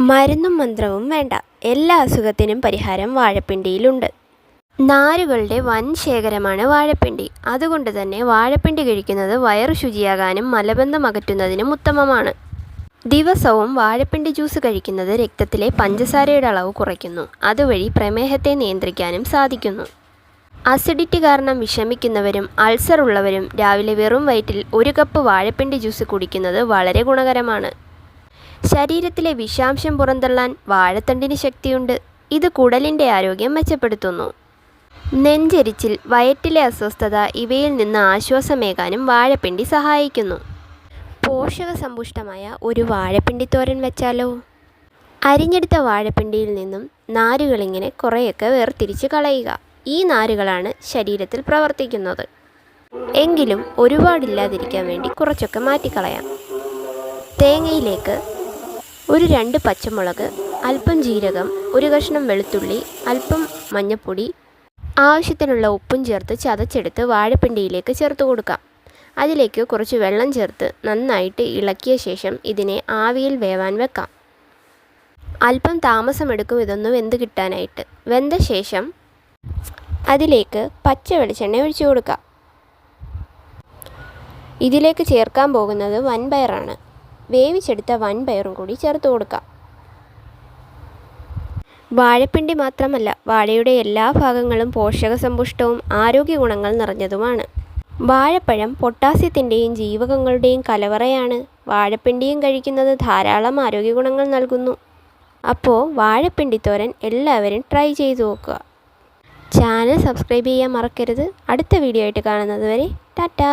മരുന്നും മന്ത്രവും വേണ്ട. എല്ലാ അസുഖത്തിനും പരിഹാരം വാഴപ്പിണ്ടിയിലുണ്ട്. നാരുകളുടെ വൻ ശേഖരമാണ് വാഴപ്പിണ്ടി. അതുകൊണ്ട് തന്നെ വാഴപ്പിണ്ടി കഴിക്കുന്നത് വയറു ശുചിയാകാനും മലബന്ധം അകറ്റുന്നതിനും ഉത്തമമാണ്. ദിവസവും വാഴപ്പിണ്ടി ജ്യൂസ് കഴിക്കുന്നത് രക്തത്തിലെ പഞ്ചസാരയുടെ അളവ് കുറയ്ക്കുന്നു. അതുവഴി പ്രമേഹത്തെ നിയന്ത്രിക്കാനും സാധിക്കുന്നു. അസിഡിറ്റി കാരണം വിഷമിക്കുന്നവരും അൾസർ ഉള്ളവരും രാവിലെ വെറും വയറ്റിൽ ഒരു കപ്പ് വാഴപ്പിണ്ടി ജ്യൂസ് കുടിക്കുന്നത് വളരെ ഗുണകരമാണ്. ശരീരത്തിലെ വിഷാംശം പുറന്തള്ളാൻ വാഴത്തണ്ടിന് ശക്തിയുണ്ട്. ഇത് കുടലിന്റെ ആരോഗ്യം മെച്ചപ്പെടുത്തുന്നു. നെഞ്ചരിച്ചിൽ വയറ്റിലെ അസ്വസ്ഥത ഇവയിൽ നിന്ന് ആശ്വാസമേകാനും വാഴപ്പിണ്ടി സഹായിക്കുന്നു. പോഷകസമ്പുഷ്ടമായ ഒരു വാഴപ്പിണ്ടി തോരൻ വെച്ചാലോ? അരിഞ്ഞെടുത്ത വാഴപ്പിണ്ടിയിൽ നിന്നും നാരുകളിങ്ങനെ കുറേയൊക്കെ വേർതിരിച്ച് കളയുക. ഈ നാരുകളാണ് ശരീരത്തിൽ പ്രവർത്തിക്കുന്നത്. എങ്കിലും ഒരുപാടില്ലാതിരിക്കാൻ വേണ്ടി കുറച്ചൊക്കെ മാറ്റിക്കളയാം. തേങ്ങയിലേക്ക് ഒരു രണ്ട് പച്ചമുളക് അല്പം ജീരകം ഒരു കഷ്ണം വെളുത്തുള്ളി അല്പം മഞ്ഞൾപ്പൊടി ആവശ്യത്തിനുള്ള ഉപ്പും ചേർത്ത് ചതച്ചെടുത്ത് വാഴപ്പിണ്ടിയിലേക്ക് ചേർത്ത് കൊടുക്കാം. അതിലേക്ക് കുറച്ച് വെള്ളം ചേർത്ത് നന്നായിട്ട് ഇളക്കിയ ശേഷം ഇതിനെ ആവിയിൽ വേവാൻ വെക്കാം. അല്പം താമസമെടുക്കും ഇതൊന്നും വെന്ത് കിട്ടാനായിട്ട്. വെന്ത ശേഷം അതിലേക്ക് പച്ച വെളിച്ചെണ്ണ ഒഴിച്ചു കൊടുക്കാം. ഇതിലേക്ക് ചേർക്കാൻ പോകുന്നത് വൻപയറാണ്. വേവിച്ചെടുത്ത വൻപയറും കൂടി ചേർത്ത് കൊടുക്കാം. വാഴപ്പിണ്ടി മാത്രമല്ല വാഴയുടെ എല്ലാ ഭാഗങ്ങളും പോഷകസമ്പുഷ്ടവും ആരോഗ്യ ഗുണങ്ങൾ നിറഞ്ഞതുമാണ്. വാഴപ്പഴം പൊട്ടാസ്യത്തിന്റെയും ജീവകങ്ങളുടെയും കലവറയാണ്. വാഴപ്പിണ്ടിയും കഴിക്കുന്നത് ധാരാളം ആരോഗ്യ ഗുണങ്ങൾ നൽകുന്നു. അപ്പോൾ വാഴപ്പിണ്ടിത്തോരൻ എല്ലാവരും ട്രൈ ചെയ്തു നോക്കുക. ചാനൽ സബ്സ്ക്രൈബ് ചെയ്യാൻ മറക്കരുത്. അടുത്ത വീഡിയോ ആയിട്ട് കാണുന്നത് വരെ ടാറ്റാ.